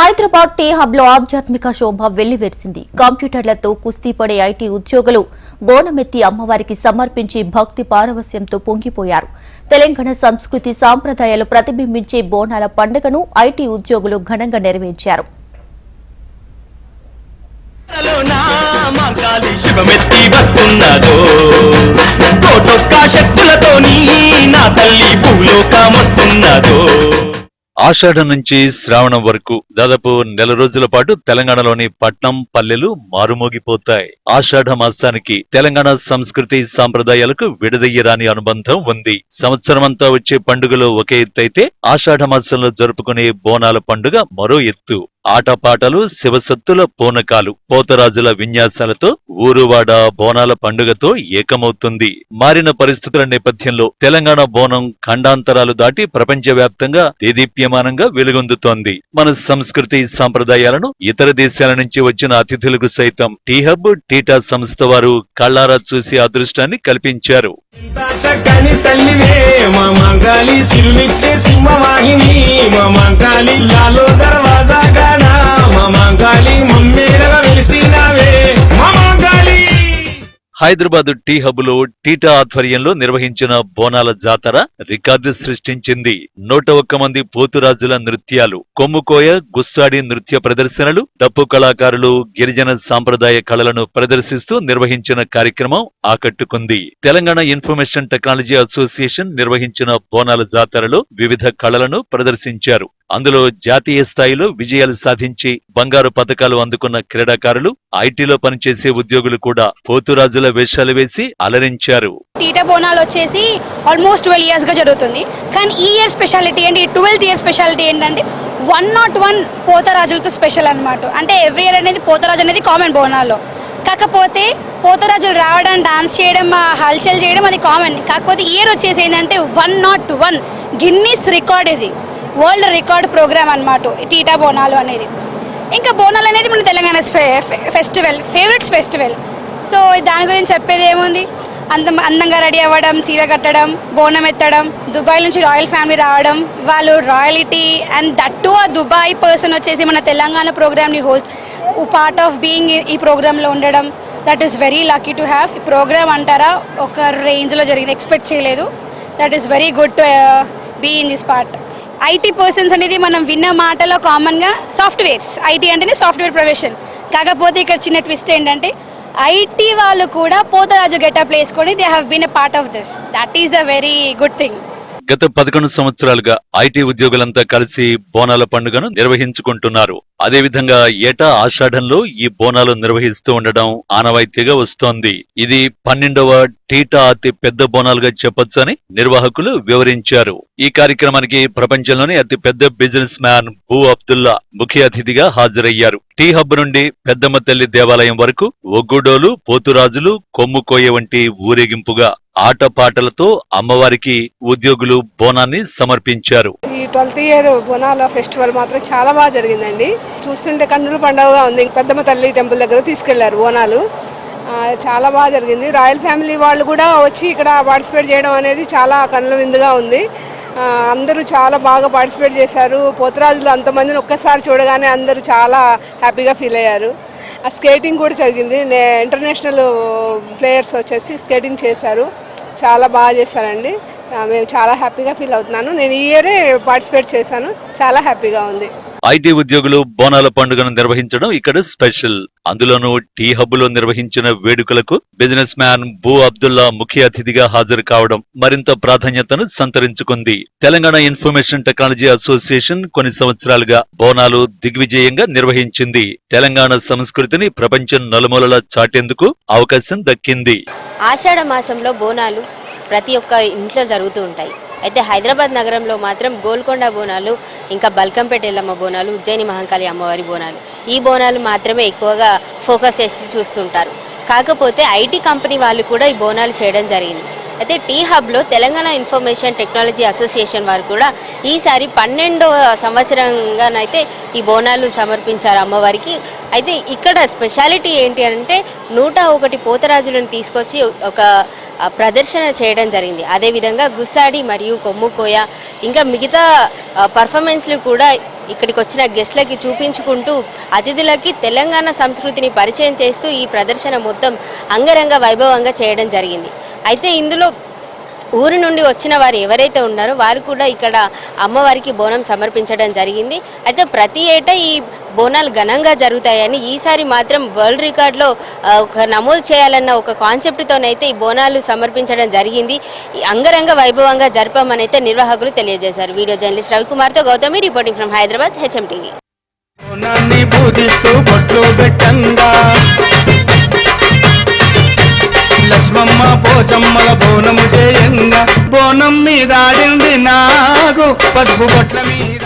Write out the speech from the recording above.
Hyderabad T హబ్లో ఆధ్యాత్మిక శోభ వెల్లివేర్చింది. కంప్యూటర్లతో కుస్తీ పడే ఐటీ ఉద్యోగులు బోనమెత్తి అమ్మవారికి సమర్పించి భక్తి పారవస్యంతో పొంగిపోయారు. తెలంగాణ సంస్కృతి సాంప్రదాయాలు ప్రతిబింబించే బోనాల పండుగను ఐటీ ఉద్యోగులు ఘనంగా నెరవేర్చారు నా వస్తున్నదో నా తల్లి భూలోకమొస్తున్నదో. ఆషాఢం నుంచి శ్రావణం వరకు దాదాపు నెల రోజుల పాటు తెలంగాణలోని పట్నం పల్లెలు మారుమోగిపోతాయి. ఆషాఢ మాసానికి తెలంగాణ సంస్కృతి సాంప్రదాయాలకు విడదయ్యరాని అనుబంధం ఉంది. సంవత్సరమంతా వచ్చే పండుగలు ఒక ఎత్తు అయితే ఆషాఢ మాసంలో జరుపుకునే బోనాల పండుగ మరో ఎత్తు. ఆటపాటలు శివసత్తుల పూనకాలు. పోతరాజుల విన్యాసాలతో ఊరువాడ బోనాల పండుగతో ఏకమవుతుంది. మారిన పరిస్థితుల నేపథ్యంలో తెలంగాణ బోనం ఖండాంతరాలు దాటి ప్రపంచవ్యాప్తంగా దేదీప్యమానంగా వెలుగొందుతోంది. మన సంస్కృతి సాంప్రదాయాలను ఇతర దేశాల నుంచి వచ్చిన అతిథులకు సైతం టీ హబ్ టీటా సంస్థ వారు కళ్ళారా చూసి అదృష్టాన్ని కల్పించారు. మా సిరులిచ్చే సింహవాహిని మా మాంకాళి లాలో దర్వాజా హైదరాబాద్ టీ హబ్లో టీటా ఆధ్వర్యంలో నిర్వహించిన బోనాల జాతర రికార్డు సృష్టించింది. నూట ఒక్క మంది పోతురాజుల నృత్యాలు కొమ్ముకోయ గుస్సాడి నృత్య ప్రదర్శనలు డప్పు కళాకారులు గిరిజన సాంప్రదాయ కళలను ప్రదర్శిస్తూ నిర్వహించిన కార్యక్రమం ఆకట్టుకుంది. తెలంగాణ ఇన్ఫర్మేషన్ టెక్నాలజీ అసోసియేషన్ నిర్వహించిన బోనాల జాతరలో వివిధ కళలను ప్రదర్శించారు. అందులో జాతీయ స్థాయిలో విజయాలు సాధించి బంగారు పథకాలు అందుకున్న క్రీడాకారులు ఐటీలో పనిచేసే ఉద్యోగులు కూడా పోతురాజుల వేషాలు వేసి అలరించారు. టీటా బోనాలు వచ్చేసి ఆల్మోస్ట్ ట్వెల్వ్ ఇయర్స్గా జరుగుతుంది. కానీ ఈ ఇయర్ స్పెషాలిటీ ఏంటి? ట్వెల్త్ ఇయర్ స్పెషాలిటీ ఏంటంటే వన్ నాట్ వన్ పోతరాజులతో స్పెషల్ అన్నమాట. అంటే ఎవ్రీ ఇయర్ అనేది పోతరాజు అనేది కామన్ బోనాల్లో. కాకపోతే పోతరాజులు రావడం డాన్స్ చేయడం హల్చల్ చేయడం అది కామన్. కాకపోతే ఇయర్ వచ్చేసి ఏంటంటే one nought one Guinness record ఇది. వరల్డ్ రికార్డ్ ప్రోగ్రామ్ అనమాట టీటా బోనాలు అనేది. ఇంకా బోనాలు అనేది మన Telangana festival favourites festival. So దాని గురించి చెప్పేది ఏముంది? అందం అందంగా రెడీ అవ్వడం చీర కట్టడం బోనం ఎత్తడం దుబాయ్ నుంచి రాయల్ ఫ్యామిలీ రావడం వాళ్ళు రాయలిటీ అండ్ దట్టు ఆ దుబాయ్ పర్సన్ వచ్చేసి మన తెలంగాణ ప్రోగ్రామ్ని హోస్ట్ పార్ట్ ఆఫ్ బీయింగ్ ఈ ప్రోగ్రాంలో ఉండడం. That is very lucky to have ఈ ప్రోగ్రామ్ అంటారా ఒక రేంజ్లో జరిగింది. ఎక్స్పెక్ట్ చేయలేదు. That is very good to be in this part IT persons అనేది మనం విన్న మాటలో కామన్గా సాఫ్ట్వేర్స్ ఐటీ అంటేనే సాఫ్ట్వేర్ ప్రొఫెషన్ కాకపోతే ఇక్కడ చిన్న ట్విస్ట్ ఏంటంటే ఐటీ వాళ్ళు కూడా పోతరాజు గెటప్ వేసుకొని they have been a part of this that is the very good thing గత పదకొండు సంవత్సరాలుగా ఐటీ ఉద్యోగులంతా కలిసి బోనాల పండుగను నిర్వహించుకుంటున్నారు. అదేవిధంగా ఏటా ఆషాఢంలో ఈ బోనాలు నిర్వహిస్తూ ఉండడం ఆనవాయితీగా వస్తోంది. ఇది పన్నెండవ టీటా అతి పెద్ద బోనాలుగా చెప్పొచ్చని నిర్వాహకులు వివరించారు. ఈ కార్యక్రమానికి ప్రపంచంలోనే అతి పెద్ద బిజినెస్ మ్యాన్ భూ అబ్దుల్లా ముఖ్య అతిథిగా హాజరయ్యారు. టీ హబ్ నుండి పెద్దమ్మ తల్లి దేవాలయం వరకు ఒగ్గుడోలు పోతురాజులు కొమ్ముకోయ వంటి ఊరేగింపుగా ఆటపాటలతో అమ్మవారికి ఉద్యోగులు బోనాన్ని సమర్పించారు. ఈ ట్వెల్త్ ఇయర్ బోనాల ఫెస్టివల్ మాత్రం చాలా బాగా జరిగిందండి. చూస్తుంటే కన్నుల పండుగగా ఉంది. పెద్దమ్మ తల్లి టెంపుల్ దగ్గర తీసుకెళ్ళారు బోనాలు. చాలా బాగా జరిగింది. రాయల్ ఫ్యామిలీ వాళ్ళు కూడా వచ్చి ఇక్కడ పార్టిసిపేట్ చేయడం అనేది చాలా కన్నుల విందుగా ఉంది. అందరూ చాలా బాగా పార్టిసిపేట్ చేశారు. పోతరాజులు అంతమందిని ఒక్కసారి చూడగానే అందరూ చాలా హ్యాపీగా ఫీల్ అయ్యారు. ఆ స్కేటింగ్ కూడా జరిగింది. నే ఇంటర్నేషనల్ ప్లేయర్స్ వచ్చేసి స్కేటింగ్ చేశారు. చాలా బాగా చేశారండి. మేము చాలా హ్యాపీగా ఫీల్ అవుతున్నాను. నేను ఈ ఇయరే పార్టిసిపేట్ చేశాను. చాలా హ్యాపీగా ఉంది. ఐటీ ఉద్యోగులు బోనాల పండుగను నిర్వహించడం ఇక్కడ స్పెషల్. అందులోనూ టీ హబ్లో నిర్వహించిన వేడుకలకు బిజినెస్ మ్యాన్ భూ అబ్దుల్లా ముఖ్య అతిథిగా హాజరు కావడం మరింత ప్రాధాన్యతను సంతరించుకుంది. తెలంగాణ ఇన్ఫర్మేషన్ టెక్నాలజీ అసోసియేషన్ కొన్ని సంవత్సరాలుగా బోనాలు దిగ్విజయంగా నిర్వహించింది. తెలంగాణ సంస్కృతిని ప్రపంచం నలుమూలలా చాటేందుకు అవకాశం దక్కింది. ఆషాఢ మాసంలో బోనాలు ప్రతి ఒక్క ఇంట్లో జరుగుతూ ఉంటాయి. అయితే హైదరాబాద్ నగరంలో మాత్రం గోల్కొండ బోనాలు ఇంకా బల్కంపేట ఎల్లమ్మ బోనాలు ఉజ్జయిని మహంకాళి అమ్మవారి బోనాలు. ఈ బోనాలు మాత్రమే ఎక్కువగా ఫోకస్ చేసి చూస్తుంటారు. కాకపోతే ఐటీ కంపెనీ వాళ్ళు కూడా ఈ బోనాలు చేయడం జరిగింది. అయితే టీ హబ్లో తెలంగాణ ఇన్ఫర్మేషన్ టెక్నాలజీ అసోసియేషన్ వారు కూడా ఈసారి పన్నెండవ సంవత్సరంగానైతే ఈ బోనాలు సమర్పించారు అమ్మవారికి. అయితే ఇక్కడ స్పెషాలిటీ ఏంటి అంటే నూట ఒకటి పోతరాజులను తీసుకొచ్చి ఒక ప్రదర్శన చేయడం జరిగింది. అదేవిధంగా గుస్సాడి మరియు కొమ్ముకోయ ఇంకా మిగతా పర్ఫార్మెన్స్లు కూడా ఇక్కడికి వచ్చిన గెస్ట్లకి చూపించుకుంటూ అతిథులకి తెలంగాణ సంస్కృతిని పరిచయం చేస్తూ ఈ ప్రదర్శన మొత్తం అంగరంగ వైభవంగా చేయడం జరిగింది. అయితే ఇందులో ఊరు నుండి వచ్చిన వారు ఎవరైతే ఉన్నారో వారు కూడా ఇక్కడ అమ్మవారికి బోనం సమర్పించడం జరిగింది. అయితే ప్రతి ఏటా ఈ బోనాలు ఘనంగా జరుగుతాయని ఈసారి మాత్రం వరల్డ్ రికార్డ్లో ఒక నమోదు చేయాలన్న ఒక కాన్సెప్ట్తోనైతే ఈ బోనాలు సమర్పించడం జరిగింది. అంగరంగ వైభవంగా జరపమని అయితే నిర్వాహకులు తెలియజేశారు. Video journalist రవికుమార్తో Gautami reporting from Hyderabad HM TV పసుపు బొట్ల మీద